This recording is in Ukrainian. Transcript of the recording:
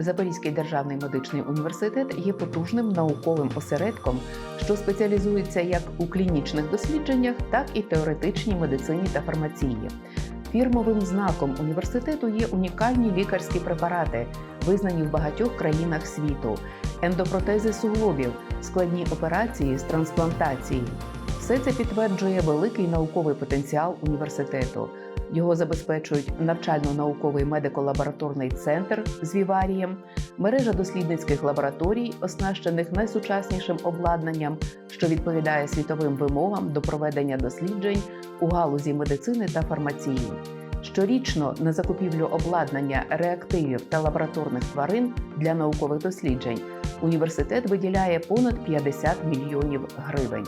Запорізький державний медичний університет є потужним науковим осередком, що спеціалізується як у клінічних дослідженнях, так і теоретичній медицині та фармації. Фірмовим знаком університету є унікальні лікарські препарати, визнані в багатьох країнах світу, ендопротези суглобів, складні операції з трансплантації. Все це підтверджує великий науковий потенціал університету. Його забезпечують навчально-науковий медико-лабораторний центр з віварієм, мережа дослідницьких лабораторій, оснащених найсучаснішим обладнанням, що відповідає світовим вимогам до проведення досліджень у галузі медицини та фармації. Щорічно на закупівлю обладнання, реактивів та лабораторних тварин для наукових досліджень університет виділяє понад 50 мільйонів гривень.